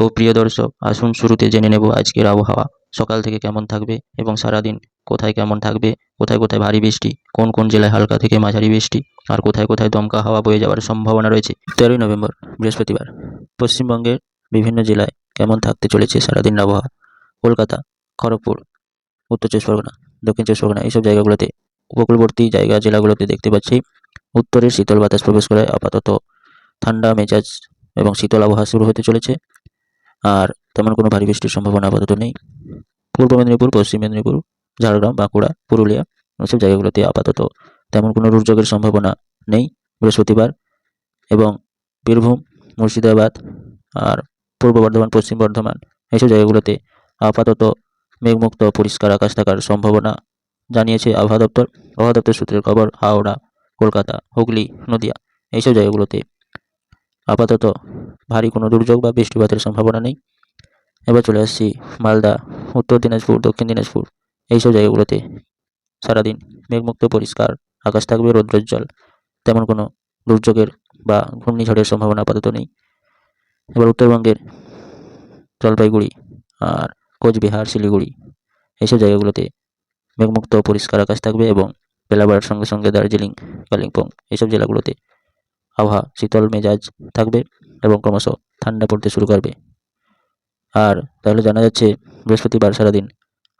তো প্রিয় দর্শক, আসুন শুরুতে জেনে নেব আজকের আবহাওয়া। সকাল থেকে কেমন থাকবে এবং সারাদিন কোথায় কেমন থাকবে? কোথায় কোথায় ভারী বৃষ্টি? কোন কোন জেলায় হালকা থেকে মাঝারি বৃষ্টি? আর কোথায় কোথায় দমকা হাওয়া বয়ে যাওয়ার সম্ভাবনা রয়েছে? তেরোই নভেম্বর, বৃহস্পতিবার। পশ্চিমবঙ্গের বিভিন্ন জেলায় কেমন থাকতে চলেছে সারাদিন আবহাওয়া? কলকাতা, খড়গপুর, উত্তর চব্বিশ পরগনা, দক্ষিণ চব্বিশ পরগনা, এইসব জায়গাগুলোতে উপকূলবর্তী জায়গা জেলাগুলোতে দেখতে পাচ্ছি। উত্তরের শীতল বাতাস প্রবেশ করে আপাতত ঠান্ডা মেজাজ এবং শীতল আবহাওয়া শুরু হতে চলেছে। আর তেমন কোনো ভারী বৃষ্টির সম্ভাবনা আপাতত নেই। পূর্ব মেদিনীপুর, পশ্চিম মেদিনীপুর, ঝাড়গ্রাম, বাঁকুড়া, পুরুলিয়া ওইসব জায়গাগুলোতে আপাতত তেমন কোনো দুর্যোগের সম্ভাবনা নেই। বৃহস্পতিবার এবং বীরভূম, মুর্শিদাবাদ আর পূর্ব বর্ধমান, পশ্চিম বর্ধমান এইসব জায়গাগুলোতে আপাতত মেঘমুক্ত পরিষ্কার আকাশ থাকার সম্ভাবনা জানিয়েছে আবহাওয়া দপ্তর। আবহাওয়া দপ্তর সূত্রের খবর, হাওড়া, কলকাতা, হুগলি, নদিয়া এইসব জায়গাগুলোতে আপাতত ভারী কোনো দুর্যোগ বা বৃষ্টিপাতের সম্ভাবনা নেই। এবার চলে আসছি মালদা, উত্তর দিনাজপুর, দক্ষিণ দিনাজপুর, এইসব জায়গাগুলোতে। সারাদিন মেঘমুক্ত, পরিষ্কার, আকাশ থাকবে রৌদ্রোজ্জ্বল তেমন কোনো দুর্যোগের বা ঘূর্ণিঝড়ের সম্ভাবনা আপাতত নেই। এবার উত্তরবঙ্গের জলপাইগুড়ি আর কোচবিহার, শিলিগুড়ি, এইসব জায়গাগুলোতে মেঘমুক্ত, পরিষ্কার আকাশ থাকবে এবং বেলা বাড়ার সঙ্গে সঙ্গে দার্জিলিং, কালিম্পং, এইসব জেলাগুলোতে আবহাওয়া শীতল মেজাজ থাকবে এবং ক্রমশ ঠান্ডা পড়তে শুরু করবে। আর তাহলে জানা যাচ্ছে বৃহস্পতিবার সারাদিন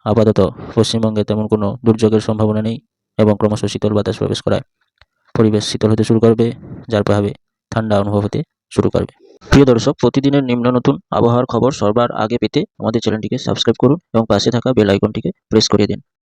আপাতত পশ্চিমবঙ্গে তেমন কোনো দুর্যোগের সম্ভাবনা নেই এবং ক্রমশ শীতল বাতাস প্রবেশ করায় পরিবেশ শীতল হতে শুরু করবে, যার প্রভাবে ঠান্ডা অনুভব হতে শুরু করবে। প্রিয় দর্শক, প্রতিদিনের নিম্ন নতুন আবহাওয়ার খবর সবার আগে পেতে আমাদের চ্যানেলটিকে সাবস্ক্রাইব করুন এবং পাশে থাকা বেল আইকনটিকে প্রেস করে দিন।